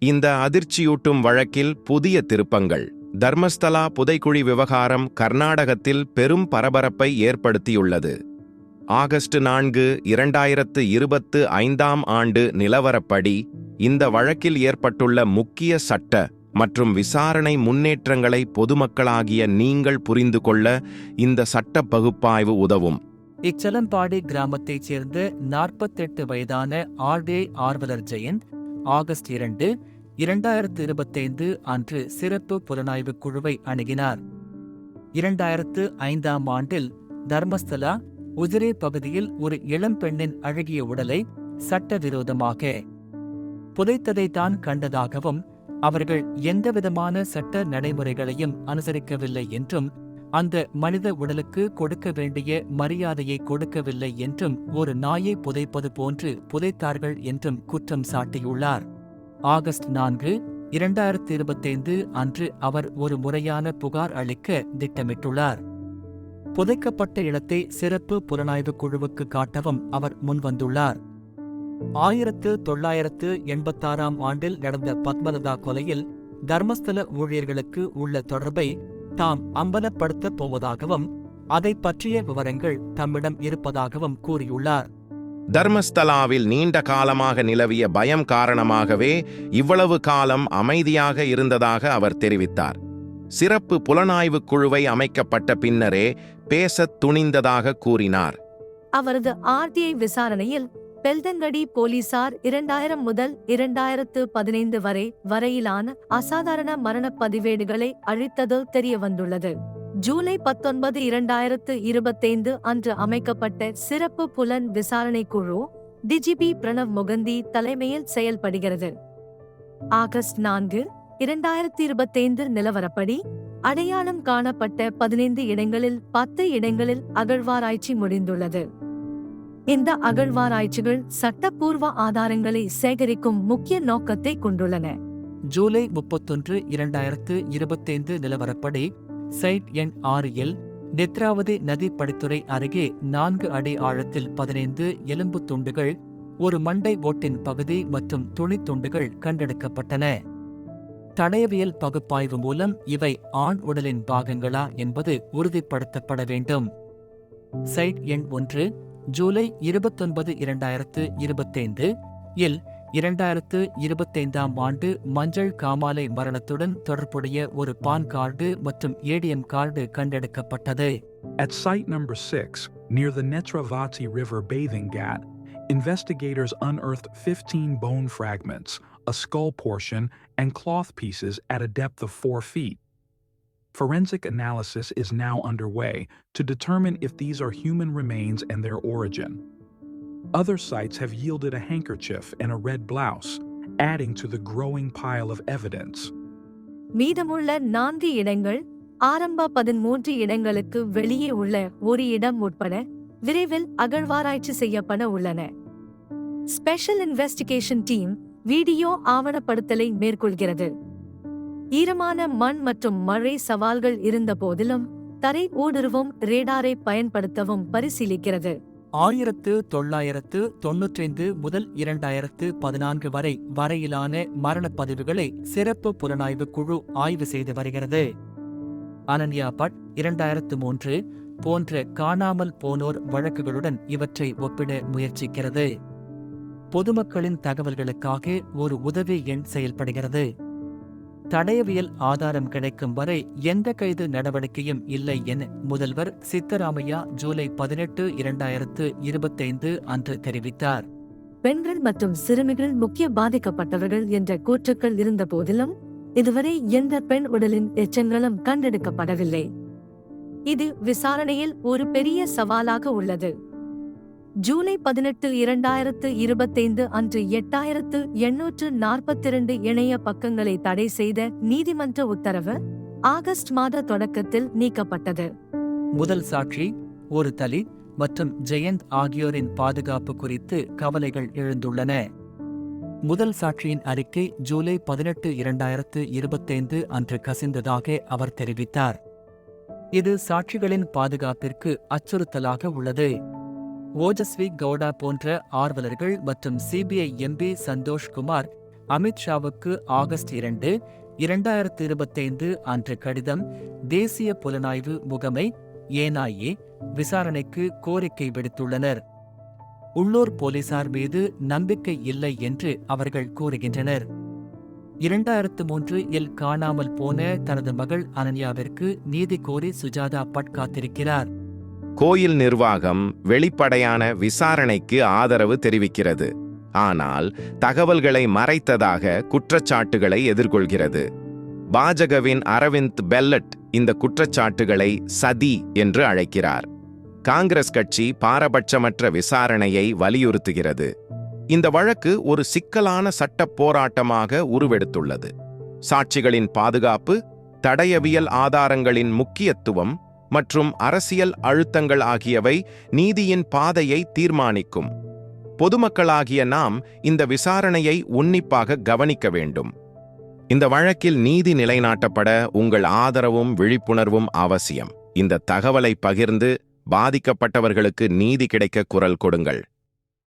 இந்த அதிர்ச்சியூட்டும் வழக்கில் புதிய திருப்பங்கள். தர்மஸ்தலா புதைக்குழி விவகாரம் கர்நாடகத்தில் பெரும் பரபரப்பை ஏற்படுத்தியுள்ளது. ஆகஸ்ட் நான்கு இரண்டாயிரத்து இருபத்து ஐந்தாம் ஆண்டு நிலவரப்படி இந்த வழக்கில் ஏற்பட்டுள்ள முக்கிய சட்ட மற்றும் விசாரணை முன்னேற்றங்களை பொதுமக்களாகிய நீங்கள் புரிந்து கொள்ள இந்த சட்ட பகுப்பாய்வு உதவும். இச்சலம்பாடி கிராமத்தைச் சேர்ந்த நாற்பத்தெட்டு வயதான ஆர்டே ஆர்வலர் ஜெயந்த் ஆகஸ்ட் இரண்டு இரண்டாயிரத்து இருபத்தைந்து அன்று சிறப்பு புலனாய்வு குழுவை அணுகினார். இரண்டாயிரத்து ஐந்தாம் ஆண்டில் தர்மஸ்தலா உதிரே பகுதியில் ஒரு இளம்பெண்ணின் அழகிய உடலை சட்டவிரோதமாக புதைத்ததை தான் கண்டதாகவும் அவர்கள் எந்தவிதமான சட்ட நடைமுறைகளையும் அனுசரிக்கவில்லை என்றும் அந்த மனித உடலுக்கு கொடுக்க வேண்டிய மரியாதையை கொடுக்கவில்லை என்றும் ஒரு நாயை புதைப்பது போன்று புதைத்தார்கள் என்றும் குற்றம் சாட்டியுள்ளார். ஆகஸ்ட் நான்கு இரண்டாயிரத்தி இருபத்தைந்து அன்று அவர் ஒரு முறையான புகார் அளிக்க திட்டமிட்டுள்ளார். புதைக்கப்பட்ட இடத்தை சிறப்பு புலனாய்வு குழுவுக்கு காட்டவும் அவர் முன்வந்துள்ளார். ஆயிரத்து தொள்ளாயிரத்து எண்பத்தாறாம் ஆண்டில் நடந்த பத்மலதா கொலையில் தர்மஸ்தல ஊழியர்களுக்கு உள்ள தொடர்பை தாம் அம்பலப்படுத்தப் போவதாகவும் அதை பற்றிய விவரங்கள் தம்மிடம் இருப்பதாகவும் கூறியுள்ளார். தர்மஸ்தலாவில் நீண்ட காலமாக நிலவிய பயம் காரணமாகவே இவ்வளவு காலம் அமைதியாக இருந்ததாக அவர் தெரிவித்தார். சிறப்பு புலனாய்வுக் குழுவை அமைக்கப்பட்ட பின்னரே பேசத் துணிந்ததாக கூறினார். அவரது ஆர்டிஐ விசாரணையில் பெல்தங்கடி போலீசார் இரண்டாயிரம் முதல் இரண்டாயிரத்து பதினைந்து வரை வரையிலான அசாதாரண மரணப் பதிவேடுகளை அழித்தது தெரியவந்துள்ளது. ஜூலை பத்தொன்பது இரண்டாயிரத்து இருபத்தைந்து அன்று அமைக்கப்பட்ட சிறப்பு புலன் விசாரணை குழு டிஜிபி பிரணவ் முகந்தி தலைமையில் செயல்படுகிறது. ஆகஸ்ட் நான்கு இரண்டாயிரத்தி இருபத்தைந்து நிலவரப்படி அடையாளம் காணப்பட்ட பதினைந்து இடங்களில் பத்து இடங்களில் அகழ்வாராய்ச்சி முடிந்துள்ளது. இந்த அகழ்வாராய்ச்சிகள் சட்டப்பூர்வ ஆதாரங்களை சேகரிக்கும் முக்கிய நோக்கத்தை கொண்டுள்ளன. ஜூலை முப்பத்தொன்று இரண்டாயிரத்து இருபத்தைந்து நிலவரப்படி சைட் எண் ஆறு எல் நெத்ராவதி நதி படித்துறை அருகே நான்கு அடி ஆழத்தில் பதினைந்து எலும்பு துண்டுகள் ஒரு மண்டை ஓட்டின் பகுதி மற்றும் துணித் துண்டுகள் கண்டெடுக்கப்பட்டன. தடயவியல் பகுப்பாய்வு மூலம் இவை ஆண் உடலின் பாகங்களா என்பது உறுதிப்படுத்தப்பட வேண்டும். சைட் எண் ஒன்று ஜூலை இருபத்தொன்பது இரண்டாயிரத்து இருபத்தைந்து இல் இரண்டாயிரத்து இருபத்தைந்தாம் ஆண்டு மஞ்சள் காமாலை மரணத்துடன் தொடர்புடைய ஒரு பான் கார்டு மற்றும் ஏடிஎம் கார்டு கண்டெடுக்கப்பட்டது At site number 6, near the Netravati River bathing ghat, investigators unearthed 15 bone fragments, a skull portion, and cloth pieces at a depth of 4 feet. Forensic analysis is now underway to determine if these are human remains and their origin. Other sites have yielded a handkerchief and a red blouse, adding to the growing pile of evidence. மீதமுள்ள நான்கு இடங்கள் ஆரம்ப பதிமூன்று இடங்களுக்கு வெளியே உள்ள ஒரு இடம் உட்பட விரைவில் அகழ்வாராய்ச்சி செய்யப்பட உள்ளன ஸ்பெஷல் இன்வெஸ்டிகேஷன் டீம் வீடியோ ஆவணப்படுத்தலை மேற்கொள்கிறது ஈரமான மண் மற்றும் மழை சவால்கள் இருந்த போதிலும் தரை ஊடுருவும் ரேடாரை பயன்படுத்தவும் பரிசீலிக்கிறது. ஆயிரத்து தொள்ளாயிரத்து தொன்னூற்றைந்து முதல் இரண்டாயிரத்து பதினான்கு வரை வரையிலான மரணப் பதிவுகளை சிறப்பு புலனாய்வு குழு ஆய்வு செய்து வருகிறது. அனன்யா பட் இரண்டாயிரத்து மூன்று போன்ற காணாமல் போனோர் வழக்குகளுடன் இவற்றை ஒப்பிட முயற்சிக்கிறது. பொதுமக்களின் தகவல்களுக்காக ஒரு உதவி எண் செயல்படுகிறது. தடயவியல் ஆதாரம் கிடைக்கும் வரை எந்த கைது நடவடிக்கையும் இல்லை என முதல்வர் சித்தராமையா ஜூலை பதினெட்டு இரண்டாயிரத்து இருபத்தைந்து அன்று தெரிவித்தார். பெண்கள் மற்றும் சிறுமிகள் முக்கிய பாதிக்கப்பட்டவர்கள் என்ற கூற்றுக்கள் இருந்த போதிலும் இதுவரை எந்த பெண் உடலின் எச்சங்களும் கண்டெடுக்கப்படவில்லை. இது விசாரணையில் ஒரு பெரிய சவாலாக உள்ளது. ஜூலை பதினெட்டு இரண்டாயிரத்து இருபத்தைந்து அன்று எட்டாயிரத்து எண்ணூற்று நாற்பத்திரண்டு இணைய பக்கங்களை தடை செய்த நீதிமன்ற உத்தரவு ஆகஸ்ட் மாத தொடக்கத்தில் நீக்கப்பட்டது. முதல் சாட்சி ஒரு தலித் மற்றும் ஜெயந்த் ஆகியோரின் பாதுகாப்பு குறித்து கவலைகள் எழுந்துள்ளன. முதல் சாட்சியின் அறிக்கை ஜூலை பதினெட்டு இரண்டாயிரத்து இருபத்தைந்து அன்று கசிந்ததாக அவர் தெரிவித்தார். இது சாட்சிகளின் பாதுகாப்பிற்கு அச்சுறுத்தலாக உள்ளது. ஓஜஸ்வி கவுடா போன்ற ஆர்வலர்கள் மற்றும் சிபிஐ எம்பி சந்தோஷ்குமார் அமித்ஷாவுக்கு ஆகஸ்ட் இரண்டு இரண்டாயிரத்து இருபத்தைந்து அன்று கடிதம் தேசிய புலனாய்வு முகமை ஏனாயே விசாரணைக்கு கோரிக்கை விடுத்துள்ளனர். உள்ளூர் போலீசார் மீது நம்பிக்கை இல்லை என்று அவர்கள் கூறுகின்றனர். இரண்டாயிரத்து மூன்று இல் காணாமல் போன தனது மகள் அனன்யாவிற்கு நீதி கோரி சுஜாதா பட் காத்திருக்கிறார். கோயில் நிர்வாகம் வெளிப்படையான விசாரணைக்கு ஆதரவு தெரிவிக்கிறது. ஆனால் தகவல்களை மறைத்ததாக குற்றச்சாட்டுகளை எதிர்கொள்கிறது. பாஜகவின் அரவிந்த் பெல்லட் இந்த குற்றச்சாட்டுகளை சதி என்று அழைக்கிறார். காங்கிரஸ் கட்சி பாரபட்சமற்ற விசாரணையை வலியுறுத்துகிறது. இந்த வழக்கு ஒரு சிக்கலான சட்ட போராட்டமாக உருவெடுத்துள்ளது. சாட்சிகளின் பாதுகாப்பு தடயவியல் ஆதாரங்களின் முக்கியத்துவம் மற்றும் அரசியல் அழுத்தங்கள் ஆகியவை நீதியின் பாதையை தீர்மானிக்கும். பொதுமக்களாகிய நாம் இந்த விசாரணையை உன்னிப்பாக கவனிக்க வேண்டும். இந்த வழக்கில் நீதி நிலைநாட்டப்பட உங்கள் ஆதரவும் விழிப்புணர்வும் அவசியம். இந்த தகவலை பகிர்ந்து பாதிக்கப்பட்டவர்களுக்கு நீதி கிடைக்க குரல் கொடுங்கள்.